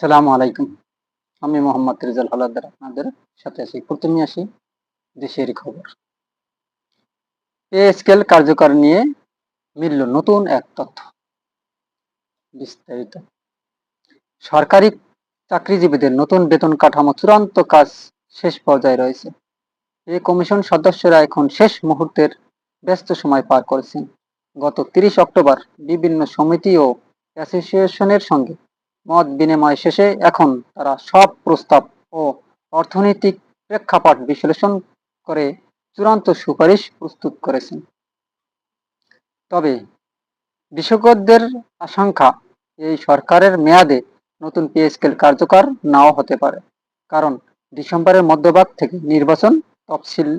সালামু আলাইকুম। আমি মোহাম্মদ রেজাল হালাদার আপনাদের সাথে আছি প্রথমে আসি দেশের খবর। পে স্কেল কার্যকর নিয়ে মিলল নতুন এক তথ্য। বিস্তারিত। সরকারি চাকরিজীবীদের নতুন বেতন কাঠামো চূড়ান্ত কাজ শেষ পর্যায়ে রয়েছে। এই কমিশন সদস্যরা এখন শেষ মুহূর্তের ব্যস্ত সময় পার করেছেন। গত তিরিশ অক্টোবর বিভিন্ন সমিতি ও অ্যাসোসিয়েশনের সঙ্গে মত বিনিময় শেষে এখন তারা সব প্রস্তাব ও অর্থনৈতিক প্রেক্ষাপট বিশ্লেষণ করে চূড়ান্ত সুপারিশ প্রস্তুত করেছেন। তবে বিশেষজ্ঞদের আশঙ্কা, এই সরকারের মেয়াদে নতুন পে স্কেল কার্যকর নাও হতে পারে, কারণ ডিসেম্বরের মধ্যভাগ থেকে নির্বাচন, তফসিল,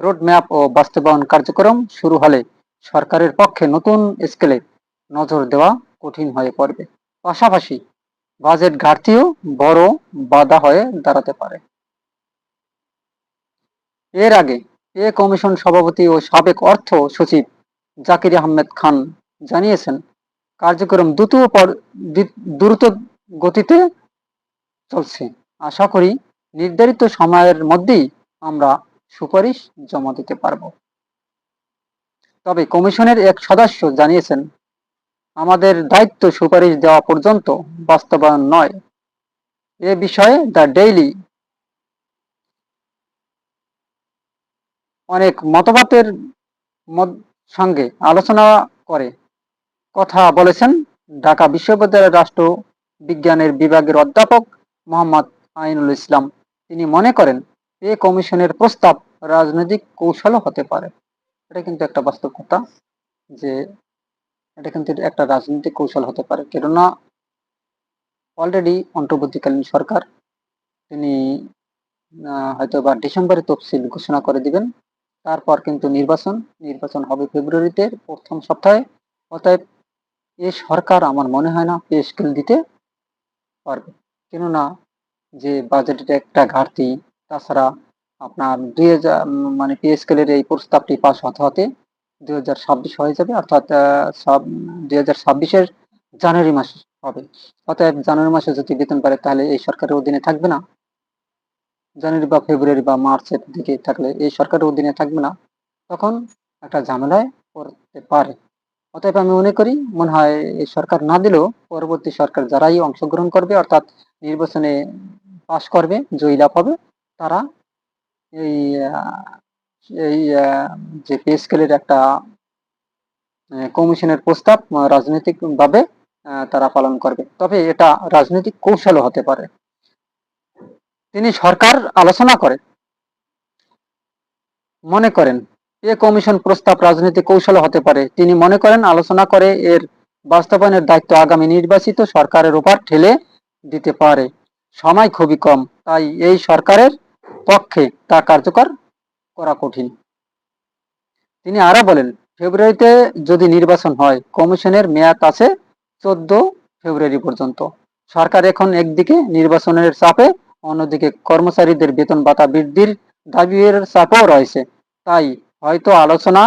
রোডম্যাপ ও বাস্তবায়ন কার্যক্রম শুরু হলে সরকারের পক্ষে নতুন স্কেলে নজর দেওয়া কঠিন হয়ে পড়বে। পাশাপাশি বাজেট ঘাটতিও বড় বাধা হয়ে দাঁড়াতে পারে। এর আগে এ কমিশন সভাপতি ও সাবেক অর্থ সচিব জাকির আহমেদ খান জানিয়েছেন, কার্যক্রম দ্রুত দ্রুত গতিতে চলছে। আশা করি নির্ধারিত সময়ের মধ্যেই আমরা সুপারিশ জমা দিতে পারব। তবে কমিশনের এক সদস্য জানিয়েছেন আমাদের দায়িত্ব সুপারিশ দেওয়া পর্যন্ত বাস্তবায়ন নয়। এ বিষয়ে দ্য ডেইলি অনেক মতবাদের সঙ্গে আলোচনা করে। কথা বলেছেন ঢাকা বিশ্ববিদ্যালয়ের রাষ্ট্র বিজ্ঞানের বিভাগের অধ্যাপক মোহাম্মদ আইনুল ইসলাম। তিনি মনে করেন, এ কমিশনের প্রস্তাব রাজনৈতিক কৌশলও হতে পারে। এটা কিন্তু একটা বাস্তব কথা যে এটা কিন্তু একটা রাজনৈতিক কৌশল হতে পারে। কেননা অলরেডি অন্তর্বর্তীকালীন সরকার, তিনি হয়তো বা ডিসেম্বরে তফসিল ঘোষণা করে দিবেন। তারপর কিন্তু নির্বাচন নির্বাচন হবে ফেব্রুয়ারিতে প্রথম সপ্তাহে। অতএব এই সরকার আমার মনে হয় না পে স্কেল দিতে পারবে। কেননা যে বাজেটের একটা ঘাটতি, তাছাড়া আপনার দুই হাজার মানে পে স্কেলের এই প্রস্তাবটি পাশ হতে হতে দুই হাজার ছাব্বিশ হয়ে যাবে, অর্থাৎ দুই হাজার ছাব্বিশের জানুয়ারি মাস হবে। অতএব জানুয়ারি মাসে যদি বেতন পারে তাহলে এই সরকারের অধীনে থাকবে না। জানুয়ারি বা ফেব্রুয়ারি বা মার্চের দিকে থাকলে এই সরকারের অধীনে থাকবে না। তখন একটা ঝামেলায় পড়তে পারে। অতএব আমি মনে করি, মনে হয় এই সরকার না দিলেও পরবর্তী সরকার যারাই অংশগ্রহণ করবে, অর্থাৎ নির্বাচনে পাশ করবে, জয়ী লাভ হবে, তারা এই এই যে পে স্কেলের একটা কমিশনের প্রস্তাব রাজনৈতিকভাবে তারা পালন করবে। তবে এটা রাজনৈতিক কৌশলও হতে পারে। তিনি সরকার আলোচনা করে, মনে করেন, এ কমিশন প্রস্তাব রাজনৈতিক কৌশল হতে পারে। তিনি মনে করেন, আলোচনা করে এর বাস্তবায়নের দায়িত্ব আগামী নির্বাচিত সরকারের উপর ঠেলে দিতে পারে। সময় খুবই কম, তাই এই সরকারের পক্ষে তা কার্যকর করা কঠিন। তিনি আরও বলেন, ফেব্রুয়ারিতে যদি নির্বাচন হয়, কমিশনের মেয়াদ আছে চোদ্দ ফেব্রুয়ারি পর্যন্ত। সরকার এখন একদিকে নির্বাচনের চাপে, অন্যদিকে কর্মচারীদের বেতন ভাতা বৃদ্ধির দাবির চাপও রয়েছে। তাই হয়তো আলোচনা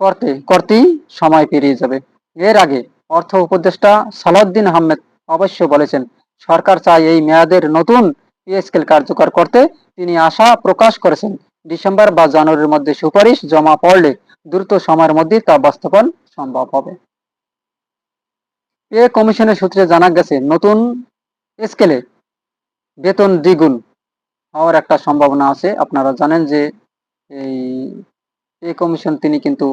করতে, করতেই সময় পেরিয়ে যাবে। এর আগে অর্থ উপদেষ্টা সালাউদ্দিন আহমেদ অবশ্য বলেছেন, সরকার চায় এই মেয়াদের নতুন পে স্কেল কার্যকর করতে। তিনি আশা প্রকাশ করেছেন ডিসেম্বর বা জানুয়ারির মধ্যে সুপারিশ জমা পড়লে দ্রুত সময়ের মধ্যে তা বাস্তবায়ন সম্ভব হবে। পে কমিশনের সূত্রে জানা গেছে, নতুন স্কেলে বেতন দ্বিগুণ হওয়ার একটা সম্ভাবনা আছে। আপনারা জানেন যে এই পে কমিশন তিনি কিন্তু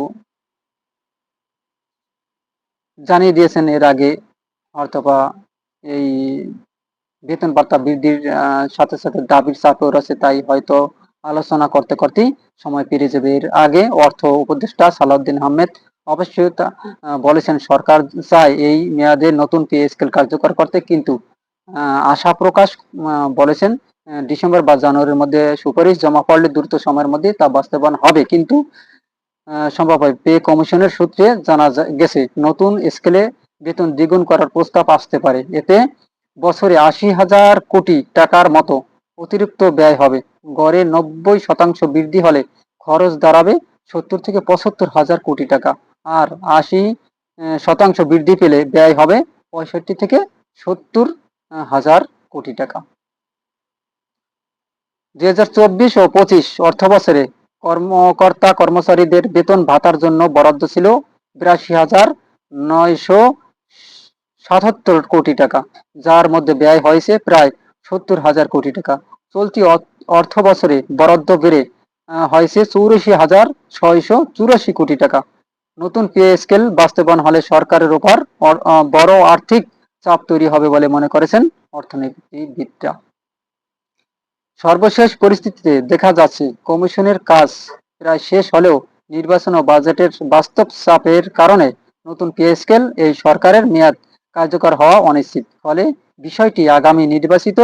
জানিয়ে দিয়েছেন এর আগে অথবা এই বেতন বার্তা বৃদ্ধির সাথে সাথে দাবির চাপেও রয়েছে, তাই হয়তো আলোচনা করতে করতে সময় পেরিয়ে যাবে। এর আগে অর্থ উপদেষ্টা সালাউদ্দিন আহমেদ অবশ্যই বলেছেন, সরকার চায় এই মেয়াদে নতুন পে স্কেল কার্যকর করতে কিন্তু আশা প্রকাশ বলেছেন ডিসেম্বর বা জানুয়ারির মধ্যে সুপারিশ জমা পড়লে দ্রুত সময়ের মধ্যে তা বাস্তবায়ন হবে। কিন্তু সম্ভব হয়, পে কমিশনের সূত্রে জানা গেছে, নতুন স্কেলে বেতন দ্বিগুণ করার প্রস্তাব আসতে পারে। এতে বছরে আশি হাজার কোটি টাকার মতো অতিরিক্ত ব্যয় হবে। গড়ে নব্বই শতাংশ বৃদ্ধি হলে খরচ দাঁড়াবে সত্তর থেকে পঁচাত্তর হাজার কোটি টাকা। আর আশি শতাংশ বৃদ্ধি পেলে ব্যয় হবে পঁয়ষট্টি থেকে সত্তর হাজার কোটি টাকা। দুই হাজার চব্বিশ ও পঁচিশ অর্থ বছরে কর্মকর্তা কর্মচারীদের বেতন ভাতার জন্য বরাদ্দ ছিল বিরাশি হাজার নয়শো সাতাত্তর কোটি টাকা, যার মধ্যে ব্যয় হয়েছে প্রায় সত্তর হাজার কোটি টাকা। চলতি অর্থ বছরে বরাদ্দ বেড়ে হয়েছে চৌরাশি হাজার ছয়শো চুরাশি কোটি টাকা। নতুন পে স্কেল বাস্তবায়ন হলে সরকারের আহ, বড় আর্থিক চাপ তৈরি হবে বলে মনে করেছেন অর্থনীতিবিদরা। সর্বশেষ পরিস্থিতিতে দেখা যাচ্ছে কমিশনের কাজ প্রায় শেষ হলেও নির্বাচন ও বাজেটের বাস্তব চাপের কারণে নতুন পে স্কেল এই সরকারের মেয়াদ কার্যকর হওয়া অনিশ্চিত। ফলে বিষয়টি আগামী নির্বাচিত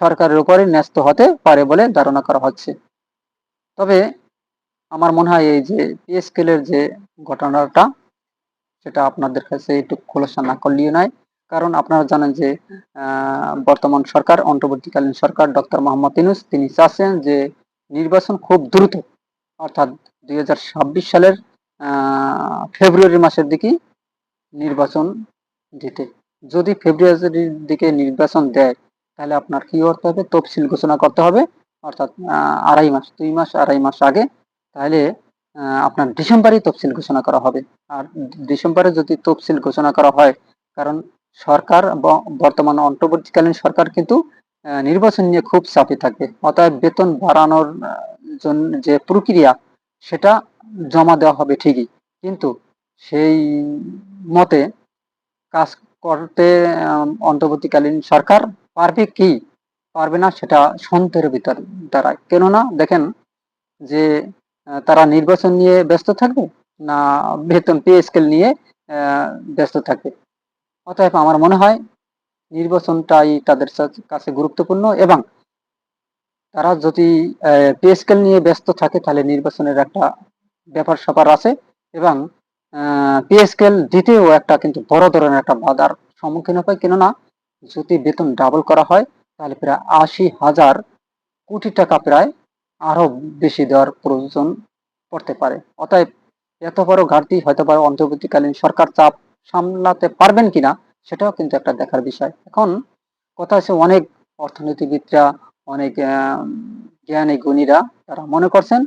সরকারের উপরে ন্যস্ত হতে পারে বলে ধারণা করা হচ্ছে। তবে আমার মনে হয় এই যে পে স্কেলের যে ঘটনাটা, সেটা আপনাদের কাছে একটু খোলসা না করলেও নয়। কারণ আপনারা জানেন যে বর্তমান সরকার, অন্তর্বর্তীকালীন সরকার ডক্টর মোহাম্মদ ইউনূস, তিনি চাচ্ছেন যে নির্বাচন খুব দ্রুত, অর্থাৎ দুই হাজার ছাব্বিশ সালের ফেব্রুয়ারি মাসের দিকে নির্বাচন দিতে। যদি ফেব্রুয়ারির দিকে নির্বাচন দেয়, তাহলে আপনার কি করতে হবে? তফসিল ঘোষণা করতে হবে, অর্থাৎ আড়াই মাস, দুই মাস, আড়াই মাস আগে, তাহলে আপনার ডিসেম্বরেই তফসিল ঘোষণা করা হবে। আর ডিসেম্বরে যদি তফসিল ঘোষণা করা হয়, কারণ সরকার বর্তমান অন্তর্বর্তীকালীন সরকার কিন্তু নির্বাচন নিয়ে খুব চাপে থাকবে অতএব বেতন বাড়ানোর জন্য যে প্রক্রিয়া, সেটা জমা দেওয়া হবে ঠিকই। কিন্তু সেই মতে কাজ করতে অন্তর্বর্তীকালীন সরকার পারবে কি? পারবে না, সেটা সন্দেহের ভিতর দাঁড়ায় কেননা, দেখেন যে তারা নির্বাচন নিয়ে ব্যস্ত থাকবে না বেতন, পে স্কেল নিয়ে ব্যস্ত থাকবে? অতএব আমার মনে হয় নির্বাচনটাই তাদের কাছে গুরুত্বপূর্ণ এবং তারা যদি পে স্কেল নিয়ে ব্যস্ত থাকে, তাহলে নির্বাচনের একটা ব্যাপার স্যাপার আছে এবং পে স্কেল দিতেও একটা কিন্তু বড় ধরনের একটা বাধার সম্মুখীন হয়, কেননা যদি বেতন ডাবল করা হয়, তাহলে প্রায় আশি হাজার কোটি টাকা প্রায় আরও বেশি দেওয়ার প্রয়োজন পড়তে পারে। অতএব এত বড় ঘাটতি হয়তো বা অন্তর্বর্তীকালীন সরকার চাপ সামলাতে পারবেন কিনা, সেটাও কিন্তু একটা দেখার বিষয়। এখন কথা হচ্ছে অনেক অর্থনীতিবিদরা, অনেক জ্ঞানী গুণীরা তারা মনে করছেন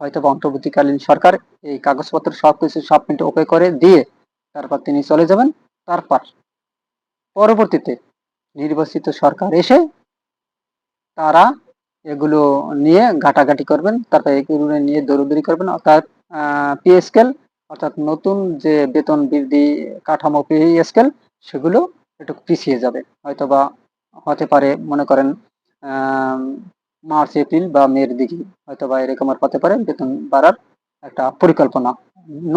হয়তো অন্তর্বর্তীকালীন সরকার এই কাগজপত্র সবকিছু সাবমিট ওকে করে দিয়ে তারপর তিনি চলে যাবেন। তারপর পরবর্তীতে নির্বাচিত সরকার এসে তারা এগুলো নিয়ে ঘাটাঘাটি করবেন, তারপর এগুলো নিয়ে দৌড়দৌড়ি করবেন। অর্থাৎ পি স্কেল অর্থাৎ নতুন যে বেতন বৃদ্ধি কাঠামো পি স্কেল সেগুলো একটু পিছিয়ে যাবে। হয়তোবা হতে পারে, মনে করেন মার্চ, এপ্রিল বা মের দিকে হয়তো বা এরকম আর হতে পারে, বেতন বাড়ার একটা পরিকল্পনা।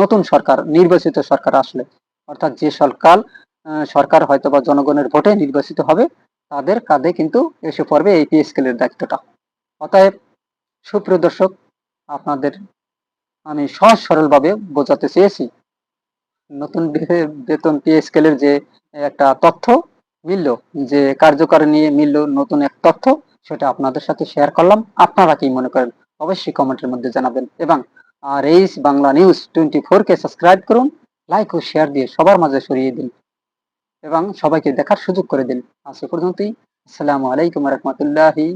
নতুন সরকার, নির্বাচিত সরকার আসলে। অর্থাৎ যে সরকার সরকার হয়তোবা জনগণের ভোটে নির্বাচিত হবে, তাদের কাঁধে কিন্তু এসে পড়বে এই পি স্কেলের দায়িত্বটা। অতএব, সুপ্রিয় দর্শক, আপনাদের আমি সহজ সরলভাবে বোঝাতে চেয়েছি, নতুন বে- বেতন পে স্কেলের যে একটা তথ্য মিলল, যে কার্যকর নিয়ে মিলল নতুন এক তথ্য সেটা আপনাদের সাথে শেয়ার করলাম। আপনারা কি মনে করেন, অবশ্যই কমেন্টের মধ্যে জানাবেন এবং আর এই বাংলা নিউজ টোয়েন্টি কে সাবস্ক্রাইব করুন লাইক ও শেয়ার দিয়ে সবার মাঝে সরিয়ে দিন এবং সবাইকে দেখার সুযোগ করে দিন। আজ এ পর্যন্তই। আসসালামু আলাইকুম রহমতুল্লাহি